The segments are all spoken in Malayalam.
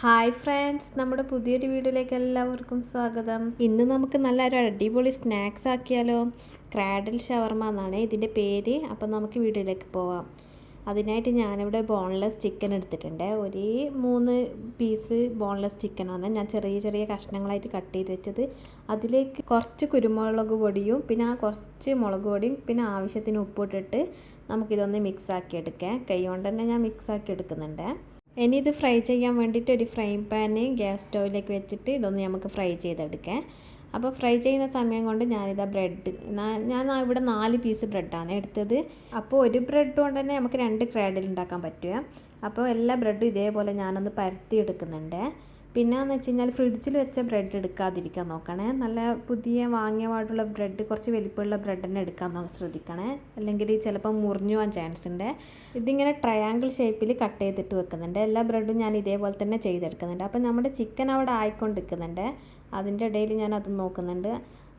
ഹായ് ഫ്രണ്ട്സ് നമ്മുടെ പുതിയൊരു വീഡിയോയിലേക്ക് എല്ലാവർക്കും സ്വാഗതം. ഇന്ന് നമുക്ക് നല്ലൊരു അടിപൊളി സ്നാക്സ് ആക്കിയാലോ? ക്രാഡിൽ ഷവർമ എന്നാണ് ഇതിന്റെ പേര്. അപ്പം നമുക്ക് വീഡിയോയിലേക്ക് പോവാം. അതിനായിട്ട് ഞാനിവിടെ ബോൺലെസ് ചിക്കൻ എടുത്തിട്ടുണ്ട്. ഒരു മൂന്ന് പീസ് ബോൺലെസ് ചിക്കൻ വന്ന് ഞാൻ ചെറിയ ചെറിയ കഷ്ണങ്ങളായിട്ട് കട്ട് ചെയ്ത് വെച്ചത്. അതിലേക്ക് കുറച്ച് കുരുമുളക് പൊടിയും പിന്നെ ആ കുറച്ച് മുളക് പൊടിയും പിന്നെ ആവശ്യത്തിന് ഉപ്പിട്ടിട്ട് നമുക്കിതൊന്ന് മിക്സ് ആക്കി എടുക്കാം. കൈ കൊണ്ട് തന്നെ ഞാൻ മിക്സ് ആക്കി എടുക്കുന്നുണ്ട്. ഇനി ഇത് ഫ്രൈ ചെയ്യാൻ വേണ്ടിയിട്ട് ഒരു ഫ്രൈ പാന് ഗ്യാസ് സ്റ്റൗവിലേക്ക് വെച്ചിട്ട് ഇതൊന്ന് നമുക്ക് ഫ്രൈ ചെയ്തെടുക്കാം. അപ്പോൾ ഫ്രൈ ചെയ്യുന്ന സമയം കൊണ്ട് ഞാനിതാ ബ്രെഡ് ഞാൻ ഇവിടെ നാല് പീസ് ബ്രെഡാണ് എടുത്തത്. അപ്പോൾ ഒരു ബ്രെഡ് കൊണ്ട് തന്നെ നമുക്ക് രണ്ട് ക്രാഡിൽ ഉണ്ടാക്കാൻ പറ്റുക. അപ്പോൾ എല്ലാ ബ്രെഡും ഇതേപോലെ ഞാനൊന്ന് പരത്തി എടുക്കുന്നുണ്ട്. പിന്നെയെന്ന് വെച്ച് കഴിഞ്ഞാൽ ഫ്രിഡ്ജിൽ വെച്ച ബ്രെഡ് എടുക്കാതിരിക്കാൻ നോക്കണേ. നല്ല പുതിയ വാങ്ങിയ പാടുള്ള ബ്രെഡ് കുറച്ച് വലിപ്പമുള്ള ബ്രെഡ് തന്നെ എടുക്കാൻ ശ്രദ്ധിക്കണേ. അല്ലെങ്കിൽ ചിലപ്പോൾ മുറിഞ്ഞു പോകാൻ ചാൻസ് ഉണ്ട്. ഇതിങ്ങനെ ട്രയാങ്കിൾ ഷേപ്പിൽ കട്ട് ചെയ്തിട്ട് വെക്കുന്നുണ്ട്. എല്ലാ ബ്രെഡും ഞാൻ ഇതേപോലെ തന്നെ ചെയ്തെടുക്കുന്നുണ്ട്. അപ്പോൾ നമ്മുടെ ചിക്കൻ അവിടെ ആയിക്കൊണ്ടിരിക്കുന്നുണ്ട്. അതിന്റെ ഇടയിൽ ഞാൻ അത് നോക്കുന്നുണ്ട്.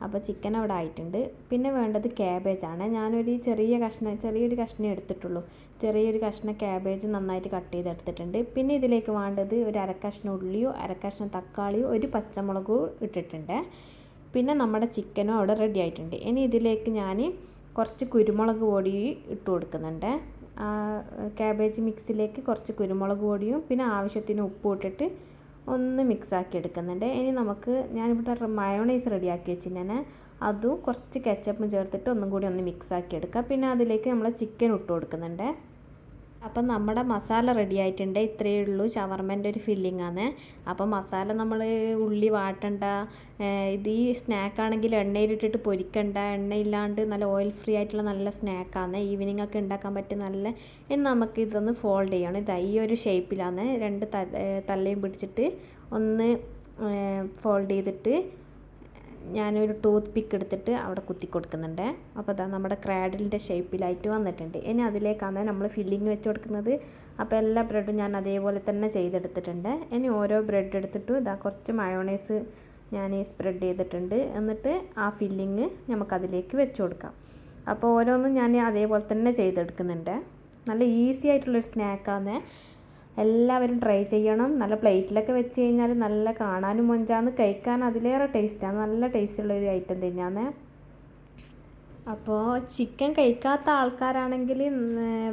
അപ്പോൾ ചിക്കൻ അവിടെ ആയിട്ടുണ്ട്. പിന്നെ വേണ്ടത് ക്യാബേജാണ് ഞാനൊരു ചെറിയ കഷ്ണം ചെറിയൊരു കഷ്ണം എടുത്തിട്ടുള്ളൂ. ചെറിയൊരു കഷ്ണം ക്യാബേജ് നന്നായിട്ട് കട്ട് ചെയ്തെടുത്തിട്ടുണ്ട് പിന്നെ ഇതിലേക്ക് വേണ്ടത് ഒരു അരക്കഷ്ണം ഉള്ളിയോ അരക്കഷ്ണം തക്കാളിയോ ഒരു പച്ചമുളകോ ഇട്ടിട്ടുണ്ട്. പിന്നെ നമ്മുടെ ചിക്കനും അവിടെ റെഡി ആയിട്ടുണ്ട്. ഇനി ഇതിലേക്ക് ഞാൻ കുറച്ച് കുരുമുളക് പൊടി ഇട്ട് കൊടുക്കുന്നുണ്ട്. ക്യാബേജ് മിക്സിലേക്ക് കുറച്ച് കുരുമുളക് പൊടിയും പിന്നെ ആവശ്യത്തിന് ഉപ്പും ഇട്ടിട്ട് ഒന്ന് മിക്സ് ആക്കി എടുക്കുന്നുണ്ട്. ഇനി നമുക്ക് ഞാനിവിടെ മയോണൈസ് റെഡിയാക്കി വെച്ചിട്ടുണ്ടെങ്കിൽ അതും കുറച്ച് കെച്ചപ്പും ചേർത്തിട്ട് ഒന്നും കൂടി ഒന്ന് മിക്സ് ആക്കി എടുക്കുക പിന്നെ അതിലേക്ക് നമ്മൾ ചിക്കൻ ഇട്ട് കൊടുക്കുന്നുണ്ട്. അപ്പം നമ്മുടെ മസാല റെഡി ആയിട്ടുണ്ട്. ഇത്രയേ ഉള്ളൂ. ഷവർമേന്റെ ഒരു ഫില്ലിംഗ് ആണ്. അപ്പം മസാല നമ്മൾ ഉള്ളി വാട്ടണ്ട. ഇത് ഈ സ്നാക്കാണെങ്കിൽ എണ്ണയിലിട്ടിട്ട് പൊരിക്കണ്ട. എണ്ണയില്ലാണ്ട് നല്ല ഓയിൽ ഫ്രീ ആയിട്ടുള്ള നല്ല സ്നാക്കാണ് ഈവനിങ് ഒക്കെ ഉണ്ടാക്കാൻ പറ്റിയ നല്ല ഇനി നമുക്ക് ഇതൊന്ന് ഫോൾഡ് ചെയ്യണം. ഇത് ഈ ഒരു ഷേപ്പിലാണ് രണ്ട് തലയും പിടിച്ചിട്ട് ഒന്ന് ഫോൾഡ് ചെയ്തിട്ട് ഞാനൊരു ടൂത്ത് പിക്ക് എടുത്തിട്ട് അവിടെ കുത്തി കൊടുക്കുന്നുണ്ട്. അപ്പോൾ അതാ നമ്മുടെ ക്രാഡിലിന്റെ ഷേപ്പിലായിട്ട് വന്നിട്ടുണ്ട്. ഇനി അതിലേക്കാണ് നമ്മൾ ഫില്ലിങ് വെച്ച് കൊടുക്കുന്നത്. അപ്പോൾ എല്ലാ ബ്രെഡും ഞാൻ അതേപോലെ തന്നെ ചെയ്തെടുത്തിട്ടുണ്ട്. ഇനി ഓരോ ബ്രെഡ് എടുത്തിട്ടും ഇതാ കുറച്ച് മയോണൈസ് ഞാൻ സ്പ്രെഡ് ചെയ്തിട്ടുണ്ട്. എന്നിട്ട് ആ ഫില്ലിങ് നമുക്കതിലേക്ക് വെച്ച് കൊടുക്കാം. അപ്പോൾ ഓരോന്നും ഞാൻ അതേപോലെ തന്നെ ചെയ്തെടുക്കുന്നുണ്ട്. നല്ല ഈസി ആയിട്ടുള്ളൊരു സ്നാക്കാണ്. എല്ലാവരും ട്രൈ ചെയ്യണം. നല്ല പ്ലേറ്റിലൊക്കെ വെച്ച് കഴിഞ്ഞാൽ നല്ല കാണാനും മൊഞ്ചാന്ന് കഴിക്കാൻ അതിലേറെ ടേസ്റ്റാണ് നല്ല ടേസ്റ്റുള്ള ഒരു ഐറ്റം തന്നെയാണ്. അപ്പോൾ ചിക്കൻ കഴിക്കാത്ത ആൾക്കാരാണെങ്കിൽ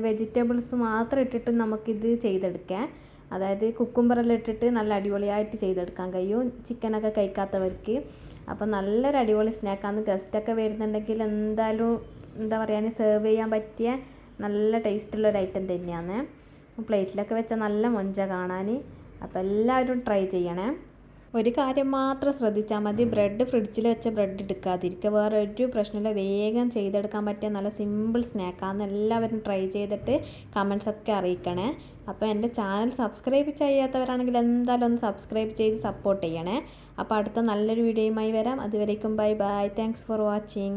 വെജിറ്റബിൾസ് മാത്രം ഇട്ടിട്ട് നമുക്കിത് ചെയ്തെടുക്കാം അതായത് കുക്കുംബറെല്ലാം ഇട്ടിട്ട് നല്ല അടിപൊളിയായിട്ട് ചെയ്തെടുക്കാൻ കഴിയും ചിക്കനൊക്കെ കഴിക്കാത്തവർക്ക്. അപ്പോൾ നല്ലൊരു അടിപൊളി സ്നാക്കാണ് ഗസ്റ്റൊക്കെ വരുന്നുണ്ടെങ്കിൽ എന്തായാലും എന്താ പറയുക സെർവ് ചെയ്യാൻ പറ്റിയ നല്ല ടേസ്റ്റുള്ള ഒരു ഐറ്റം തന്നെയാണ്. പ്ലേറ്റിലൊക്കെ വെച്ചാൽ നല്ല മൊഞ്ച കാണാൻ അപ്പോൾ എല്ലാവരും ട്രൈ ചെയ്യണേ. ഒരു കാര്യം മാത്രം ശ്രദ്ധിച്ചാൽ മതി. ബ്രെഡ് ഫ്രിഡ്ജിൽ വെച്ച ബ്രെഡ് എടുക്കാതിരിക്കുക വേറെ ഒരു പ്രശ്നമില്ല. വേഗം ചെയ്തെടുക്കാൻ പറ്റിയ നല്ല സിമ്പിൾ സ്നാക്കാന്ന് എല്ലാവരും ട്രൈ ചെയ്തിട്ട് കമൻസ് ഒക്കെ അറിയിക്കണേ. അപ്പോൾ എന്റെ ചാനൽ സബ്സ്ക്രൈബ് ചെയ്യാത്തവരാണെങ്കിൽ എന്തായാലും ഒന്ന് സബ്സ്ക്രൈബ് ചെയ്ത് സപ്പോർട്ട് ചെയ്യണേ. അപ്പോൾ അടുത്ത നല്ലൊരു വീഡിയോയുമായി വരാം. അതുവരേക്കും bye bye. Thanks for watching